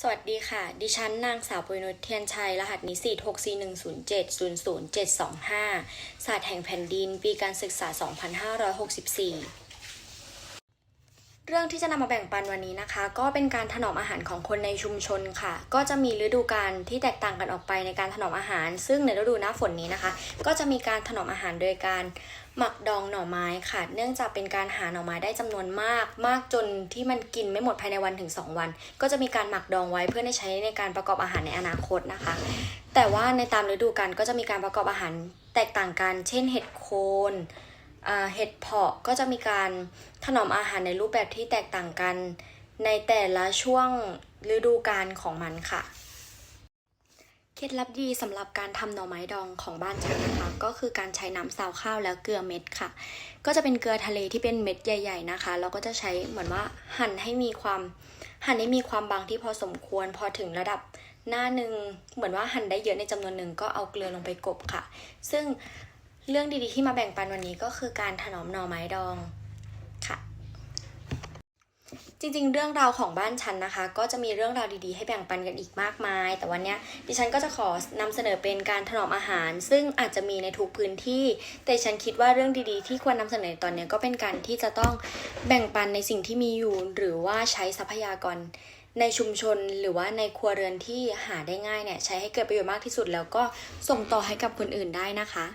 สวัสดีค่ะ ดิฉันนางสาวปุยนุชเทียนชัย รหัสนิสิต6 4 1 0 7 0 0 7 2 5ศาสตร์แห่งแผ่นดิน ปีการศึกษา 2564 รื่องที่จะนำมาแบ่งปันวันนี้นะคะ ก็เป็นการถนอมอาหารของคนในชุมชนค่ะ ก็จะมีฤดูกาลที่แตกต่างกันออกไปในการถนอมอาหาร ซึ่งในฤดูหน้าฝนนี้นะคะ ก็จะมีการถนอมอาหารโดยการหมักดองหน่อไม้ค่ะ เนื่องจากเป็นการหาหน่อไม้ได้จำนวนมาก มากจนที่มันกินไม่หมดภายในวันถึง 2 วัน ก็จะมีการหมักดองไว้เพื่อใช้ในการประกอบอาหารในอนาคตนะคะ แต่ว่าในตามฤดูกาลก็จะมีการประกอบอาหารแตกต่างกัน เช่น เห็ดโคน เห็ดเพาะก็จะมีการถนอมอาหารในรูปแบบที่แตกต่างกัน ในแต่ละช่วงฤดูกาลของมันค่ะ เคล็ดลับดีสำหรับการทำหน่อไม้ดองของบ้านฉันนะคะก็คือการใช้น้ำซาวข้าวแล้วเกลือเม็ดค่ะ ก็จะเป็นเกลือทะเลที่เป็นเม็ดใหญ่ ๆนะคะแล้วก็จะใช้เหมือนว่าหั่นให้มีความหั่นให้มีความบางที่พอสมควรพอถึงระดับหน้าหนึ่งเหมือนว่าหั่นได้เยอะในจำนวนหนึ่งก็เอาเกลือลงไปกบค่ะ ซึ่ง เรื่องดีๆที่มาแบ่งปันวันนี้ก็คือการถนอมหน่อไม้ดองค่ะ จริงๆ เรื่องราวของบ้านฉันนะคะ ก็จะมีเรื่องราวดีๆ ให้แบ่งปันกันอีกมากมาย แต่วันนี้ดิฉันก็จะขอนำเสนอเป็นการถนอมอาหาร ซึ่งอาจจะมีในทุกพื้นที่ แต่ฉันคิดว่าเรื่องดีๆ ที่ควรนำเสนอตอนนี้ก็เป็นการที่จะต้องแบ่งปันในสิ่งที่มีอยู่ หรือว่าใช้ทรัพยากรในชุมชนหรือว่าในครัวเรือนที่หาได้ง่ายเนี่ยใช้ให้เกิดประโยชน์มากที่สุด แล้วก็ส่งต่อให้กับคนอื่นได้นะคะ